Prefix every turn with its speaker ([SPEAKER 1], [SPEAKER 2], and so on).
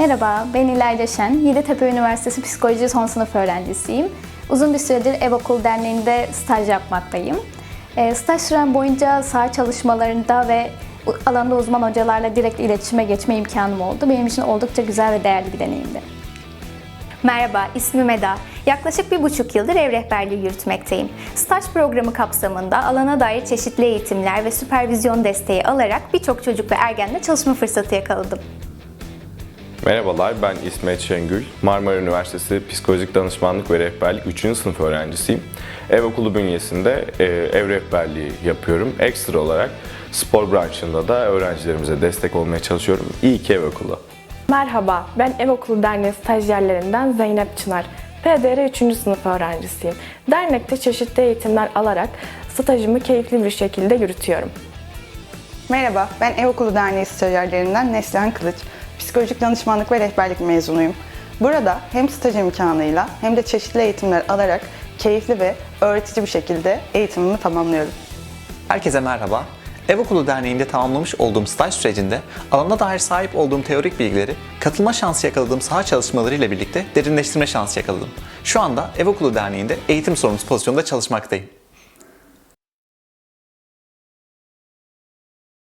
[SPEAKER 1] Merhaba, ben İlayda Şen. Yeditepe Üniversitesi Psikoloji son sınıf öğrencisiyim. Uzun bir süredir Ev Okulu Derneği'nde staj yapmaktayım. E, staj sürem boyunca saha çalışmalarında ve alanda uzman hocalarla direkt iletişime geçme imkanım oldu. Benim için oldukça güzel ve değerli bir deneyimdi.
[SPEAKER 2] Merhaba, ismim Eda. Yaklaşık bir buçuk yıldır ev rehberliği yürütmekteyim. Staj programı kapsamında alana dair çeşitli eğitimler ve süpervizyon desteği alarak birçok çocuk ve ergenle çalışma fırsatı yakaladım.
[SPEAKER 3] Merhabalar, ben İsmet Şengül. Marmara Üniversitesi Psikolojik Danışmanlık ve Rehberlik 3. sınıf öğrencisiyim. Ev okulu bünyesinde e, ev rehberliği yapıyorum. Ekstra olarak spor branşında da öğrencilerimize destek olmaya çalışıyorum. İyi ki ev okulu.
[SPEAKER 4] Merhaba, ben Ev Okulu Derneği stajyerlerinden Zeynep Çınar. PDR 3. sınıf öğrencisiyim. Dernekte çeşitli eğitimler alarak stajımı keyifli bir şekilde yürütüyorum.
[SPEAKER 5] Merhaba, ben Ev Okulu Derneği stajyerlerinden Neslihan Kılıç. Psikolojik danışmanlık ve rehberlik mezunuyum. Burada hem staj imkanıyla hem de çeşitli eğitimler alarak keyifli ve öğretici bir şekilde eğitimimi tamamlıyorum.
[SPEAKER 6] Herkese merhaba. Ev Okulu Derneği'nde tamamlamış olduğum staj sürecinde alana dair sahip olduğum teorik bilgileri katılma şansı yakaladığım saha çalışmaları ile birlikte derinleştirme şansı yakaladım. Şu anda Ev Okulu Derneği'nde eğitim sorumlusu pozisyonda çalışmaktayım.